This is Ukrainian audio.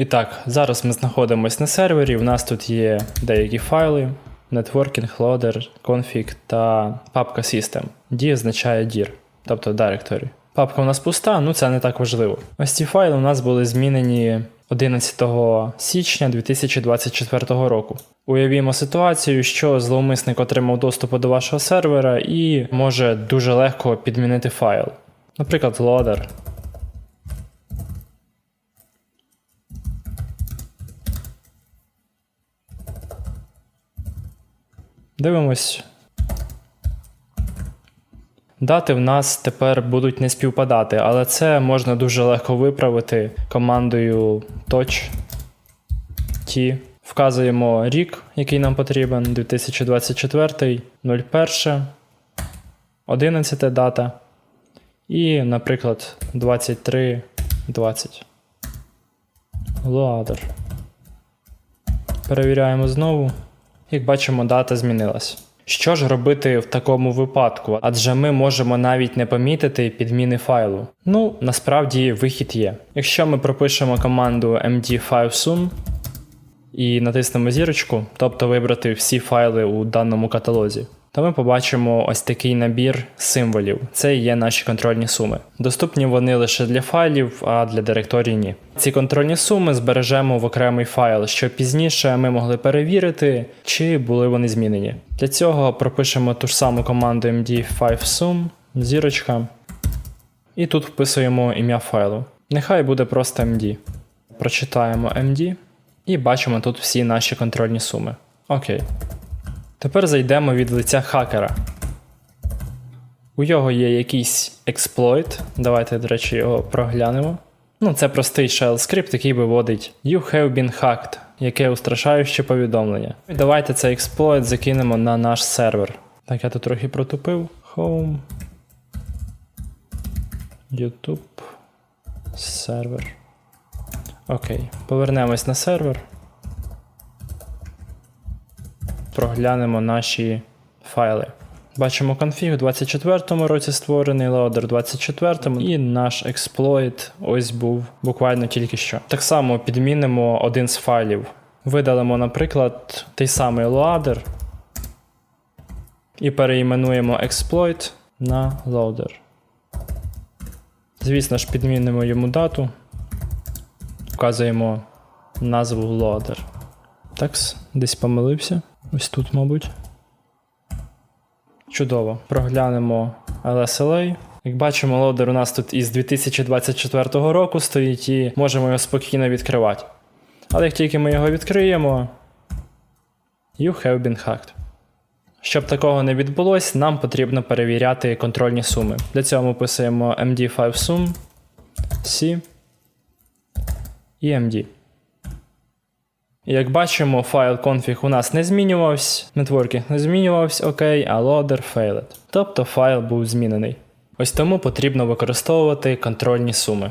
І так, зараз ми знаходимося на сервері. У нас тут є деякі файли: Networking, Loader, Config та папка System. D означає dir, тобто Directory. Папка у нас пуста, ну це не так важливо. Ось ці файли у нас були змінені 11 січня 2024 року. Уявімо ситуацію, що зловмисник отримав доступ до вашого сервера і може дуже легко підмінити файл. Наприклад, loader. Дивимось. Дати в нас тепер будуть не співпадати, але це можна дуже легко виправити командою touch T. Вказуємо рік, який нам потрібен, 2024, 01, 11 дата. І, наприклад, 23, 20. Loader. Перевіряємо знову. Як бачимо, дата змінилась. Що ж робити в такому випадку? Адже ми можемо навіть не помітити підміни файлу. Ну, насправді вихід є. Якщо ми пропишемо команду md5sum і натиснемо зірочку, тобто вибрати всі файли у даному каталозі, то ми побачимо ось такий набір символів. Це є наші контрольні суми. Доступні вони лише для файлів, а для директорій ні. Ці контрольні суми збережемо в окремий файл, щоб пізніше ми могли перевірити, чи були вони змінені. Для цього пропишемо ту ж саму команду md5sum, зірочка, і тут вписуємо ім'я файлу. Нехай буде просто md. Прочитаємо md і бачимо тут всі наші контрольні суми. Окей. Тепер зайдемо від лиця хакера. У його є якийсь експлойт. Давайте, до речі, його проглянемо. Ну, це простий shell скрипт, який виводить You have been hacked, яке устрашаюче повідомлення. І давайте цей експлойт закинемо на наш сервер. Так, я тут трохи протупив. Home. YouTube. Сервер. Окей. Повернемось на сервер проглянемо наші файли. Бачимо конфіг у 24-му році створений, лоадер 24-му, і наш експлойт ось був буквально тільки що. Так само підмінимо один з файлів. Видалимо, наприклад, той самий loader і переіменуємо exploit на loader. Звісно ж, підмінимо йому дату, вказуємо назву loader. Такс, десь помилився. Ось тут, мабуть. Чудово. Проглянемо LSLA. Як бачимо, лоудер у нас тут із 2024 року стоїть і можемо його спокійно відкривати. Але як тільки ми його відкриємо, you have been hacked. Щоб такого не відбулось, нам потрібно перевіряти контрольні суми. Для цього ми писуємо md5sum, C і md. Як бачимо, файл config у нас не змінювався, нетворкінг не змінювався, окей, а loader failed. Тобто файл був змінений. Ось тому потрібно використовувати контрольні суми.